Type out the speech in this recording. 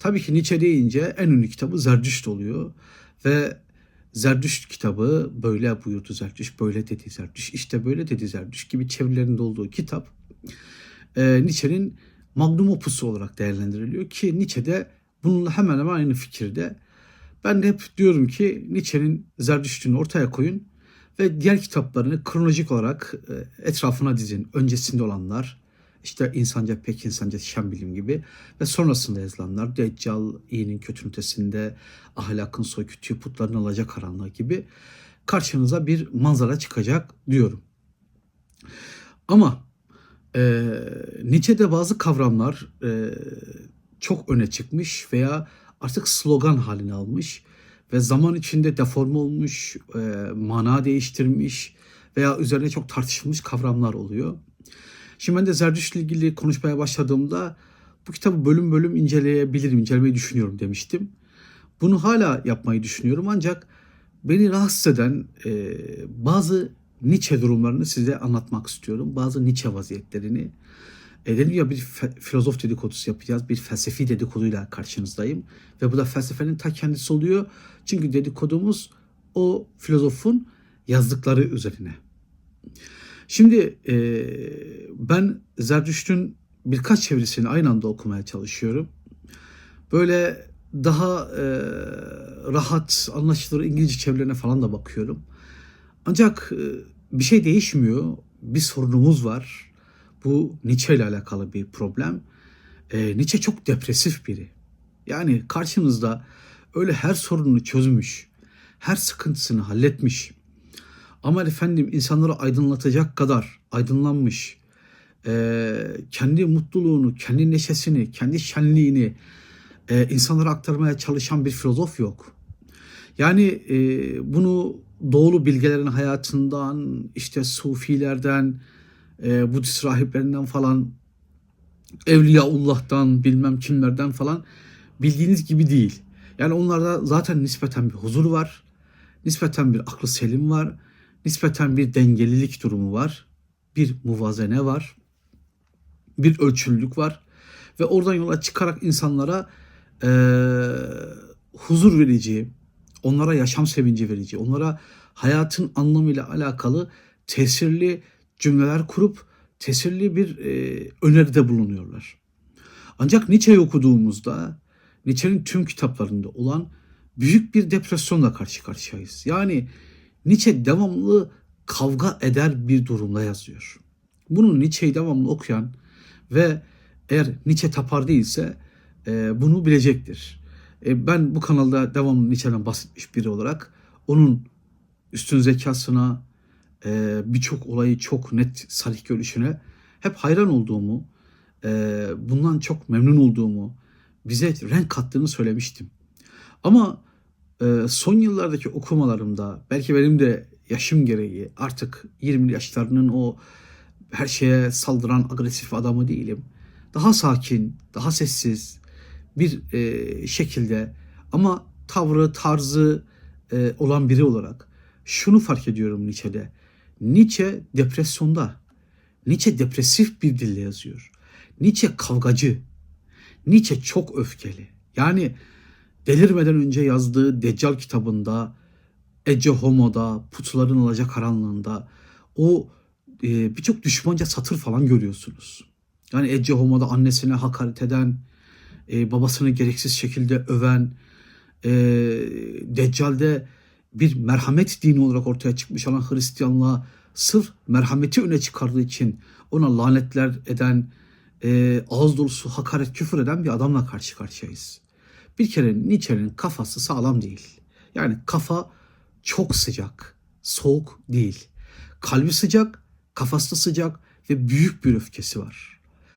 Tabii ki Nietzsche deyince en ünlü kitabı Zerdüşt oluyor. Ve Zerdüşt kitabı böyle buyurdu Zerdüşt, böyle dedi Zerdüşt, işte böyle dedi Zerdüşt gibi çevirilerinde olduğu kitap e, Nietzsche'nin magnum opusu olarak değerlendiriliyor ki Nietzsche de bununla hemen hemen aynı fikirde. Ben de hep diyorum ki Nietzsche'nin Zerdüşt'ünü ortaya koyun ve diğer kitaplarını kronolojik olarak e, etrafına dizin. Öncesinde olanlar, işte insanca pek insanca şen bilim gibi ve sonrasında yazılanlar Deccal, iyinin kötünün ötesinde, ahlakın soykütüğü, putların alacak karanlığı gibi karşınıza bir manzara çıkacak diyorum. Ama e, Nietzsche'de bazı kavramlar e, çok öne çıkmış veya artık slogan halini almış ve zaman içinde deforme olmuş, e, mana değiştirmiş veya üzerine çok tartışılmış kavramlar oluyor. Şimdi ben de Zerdüşt'le ilgili konuşmaya başladığımda bu kitabı bölüm bölüm inceleyebilirim, incelemeyi düşünüyorum demiştim. Bunu hala yapmayı düşünüyorum ancak beni rahatsız eden e, bazı Nietzsche durumlarını size anlatmak istiyorum. Bazı Nietzsche vaziyetlerini. E dedim ya bir filozof dedikodusu yapacağız. Bir felsefi dedikoduyla karşınızdayım. Ve bu da felsefenin ta kendisi oluyor. Çünkü dedikodumuz o filozofun yazdıkları üzerine. Şimdi e, ben Zerdüşt'ün birkaç çevirisini aynı anda okumaya çalışıyorum. Böyle daha e, rahat, anlaşılır İngilizce çevirilerine falan da bakıyorum. Ancak e, bir şey değişmiyor. Bir sorunumuz var. Bu Nietzsche ile alakalı bir problem. E, Nietzsche çok depresif biri. Yani karşınızda öyle her sorununu çözmüş, her sıkıntısını halletmiş. Ama efendim insanları aydınlatacak kadar aydınlanmış, e, kendi mutluluğunu, kendi neşesini, kendi şenliğini e, insanlara aktarmaya çalışan bir filozof yok. Yani e, bunu doğulu bilgelerin hayatından, işte sufilerden, e, Budist rahiplerinden falan, Evliyaullah'tan, bilmem kimlerden falan bildiğiniz gibi değil. Yani onlarda zaten nispeten bir huzur var, nispeten bir aklı selim var, nispeten bir dengelilik durumu var, bir muvazene var, bir ölçülülük var ve oradan yola çıkarak insanlara e, huzur verici, onlara yaşam sevinci verici, onlara hayatın anlamıyla alakalı tesirli cümleler kurup tesirli bir e, öneride bulunuyorlar. Ancak Nietzsche'yi okuduğumuzda Nietzsche'nin tüm kitaplarında olan büyük bir depresyonla karşı karşıyayız. Yani Nietzsche devamlı kavga eder bir durumda yazıyor. Bunu Nietzsche'yi devamlı okuyan ve eğer Nietzsche tapar değilse e, bunu bilecektir. E, ben bu kanalda devamlı Nietzsche'den bahsetmiş biri olarak onun üstün zekasına, e, birçok olayı çok net sarih görüşüne hep hayran olduğumu, e, bundan çok memnun olduğumu, bize renk kattığını söylemiştim. Ama son yıllardaki okumalarımda belki benim de yaşım gereği artık 20 yaşlarının o her şeye saldıran agresif adamı değilim. Daha sakin, daha sessiz bir e, şekilde ama tavrı, tarzı e, olan biri olarak şunu fark ediyorum Nietzsche'de. Nietzsche depresyonda. Nietzsche depresif bir dille yazıyor. Nietzsche kavgacı. Nietzsche çok öfkeli. Yani delirmeden önce yazdığı Deccal kitabında, Ece Homo'da, Putların Alacak Karanlığında o e, birçok düşmanca satır falan görüyorsunuz. Yani Ece Homo'da annesine hakaret eden, e, babasını gereksiz şekilde öven, e, Deccal'de bir merhamet dini olarak ortaya çıkmış olan Hristiyanlığa sırf merhameti öne çıkardığı için ona lanetler eden, e, ağız dolusu hakaret küfür eden bir adamla karşı karşıyayız. Bir kere Nietzsche'nin kafası sağlam değil. Yani kafa çok sıcak, soğuk değil. Kalbi sıcak, kafası sıcak ve büyük bir öfkesi var.